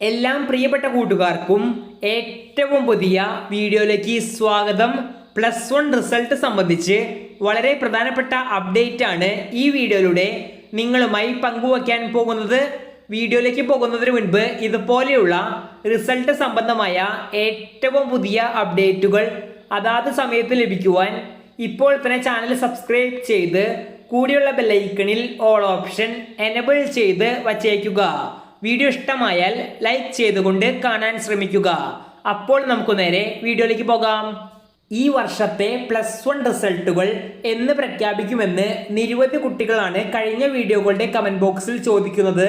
എല്ലാം പ്രിയപ്പെട്ട കൂട്ടുകാർക്കും ഏറ്റവും പുതിയ വീഡിയോയിലേക്ക് സ്വാഗതം. പ്ലസ് വൺ റിസൾട്ട് സംബന്ധിച്ച് വളരെ പ്രധാനപ്പെട്ട അപ്ഡേറ്റ് ആണ് ഈ വീഡിയോയിലൂടെ നിങ്ങളുമായി പങ്കുവയ്ക്കാൻ പോകുന്നത്. വീഡിയോയിലേക്ക് പോകുന്നതിന് മുൻപ് ഇതുപോലെയുള്ള റിസൾട്ട് സംബന്ധമായ ഏറ്റവും പുതിയ അപ്ഡേറ്റുകൾ അതാത് സമയത്ത് ലഭിക്കുവാൻ ഇപ്പോൾ തന്നെ ചാനൽ സബ്സ്ക്രൈബ് ചെയ്ത് കൂടിയുള്ള ബെല്ലൈക്കണിൽ ഓൾ ഓപ്ഷൻ എനബിൾ ചെയ്ത് വച്ചേക്കുക. വീഡിയോ ഇഷ്ടമായാൽ ലൈക്ക് ചെയ്തുകൊണ്ട് കാണാൻ ശ്രമിക്കുക. അപ്പോൾ നമുക്ക് നേരെ വീഡിയോയിലേക്ക് പോകാം. ഈ വർഷത്തെ പ്ലസ് വൺ റിസൾട്ടുകൾ എന്ന് പ്രഖ്യാപിക്കുമെന്ന് നിരവധി കുട്ടികളാണ് കഴിഞ്ഞ വീഡിയോകളുടെ കമന്റ് ബോക്സിൽ ചോദിക്കുന്നത്.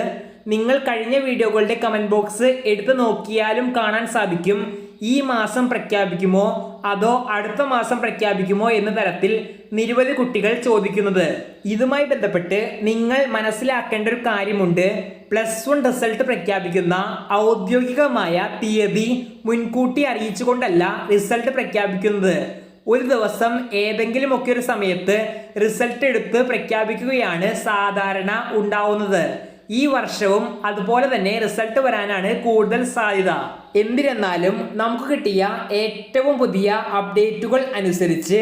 നിങ്ങൾ കഴിഞ്ഞ വീഡിയോകളുടെ കമന്റ് ബോക്സ് എടുത്തു നോക്കിയാലും കാണാൻ സാധിക്കും. ഈ മാസം പ്രഖ്യാപിക്കുമോ? അതോ അടുത്ത മാസം പ്രഖ്യാപിക്കുമോ എന്ന തരത്തിൽ നിരവധി കുട്ടികൾ ചോദിക്കുന്നത്. ഇതുമായി ബന്ധപ്പെട്ട് നിങ്ങൾ മനസ്സിലാക്കേണ്ട ഒരു കാര്യമുണ്ട്. പ്ലസ് വൺ റിസൾട്ട് പ്രഖ്യാപിക്കുന്ന ഔദ്യോഗികമായ തീയതി മുൻകൂട്ടി അറിയിച്ചുകൊണ്ടല്ല റിസൾട്ട് പ്രഖ്യാപിക്കുന്നത്. ഒരു ദിവസം ഏതെങ്കിലുമൊക്കെ ഒരു സമയത്ത് റിസൾട്ട് എടുത്ത് പ്രഖ്യാപിക്കുകയാണ് സാധാരണ ഉണ്ടാവുന്നത്. ഈ വർഷവും അതുപോലെ തന്നെ റിസൾട്ട് വരാനാണ് കൂടുതൽ സാധ്യത. എന്തിരുന്നാലും നമുക്ക് കിട്ടിയ ഏറ്റവും പുതിയ അപ്ഡേറ്റുകൾ അനുസരിച്ച്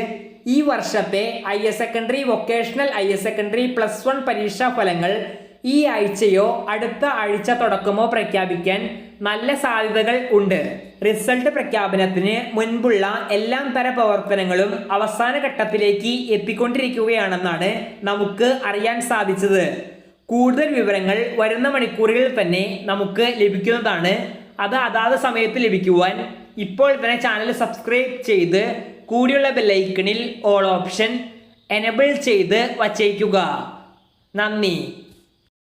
ഈ വർഷത്തെ I S secondary vocational I S secondary plus one പരീക്ഷാ ഫലങ്ങൾ ഈ ആഴ്ചയോ അടുത്ത ആഴ്ച തുടക്കമോ പ്രഖ്യാപിക്കാൻ നല്ല സാധ്യതകൾ ഉണ്ട്. റിസൾട്ട് പ്രഖ്യാപനത്തിന് മുൻപുള്ള എല്ലാം തര പ്രവർത്തനങ്ങളും അവസാന ഘട്ടത്തിലേക്ക് എത്തിക്കൊണ്ടിരിക്കുകയാണെന്നാണ് നമുക്ക് അറിയാൻ സാധിച്ചത്. കൂടുതൽ വിവരങ്ങൾ വരുന്ന മണിക്കൂറുകളിൽ തന്നെ നമുക്ക് ലഭിക്കുന്നതാണ്. അത് അതാത് സമയത്ത് ലഭിക്കുവാൻ ഇപ്പോൾ തന്നെ ചാനൽ സബ്സ്ക്രൈബ് ചെയ്ത് കൂടിയുള്ള ബെല്ലൈക്കണിൽ ഓൾ ഓപ്ഷൻ എനബിൾ ചെയ്ത് വച്ചേക്കുക. നന്ദി.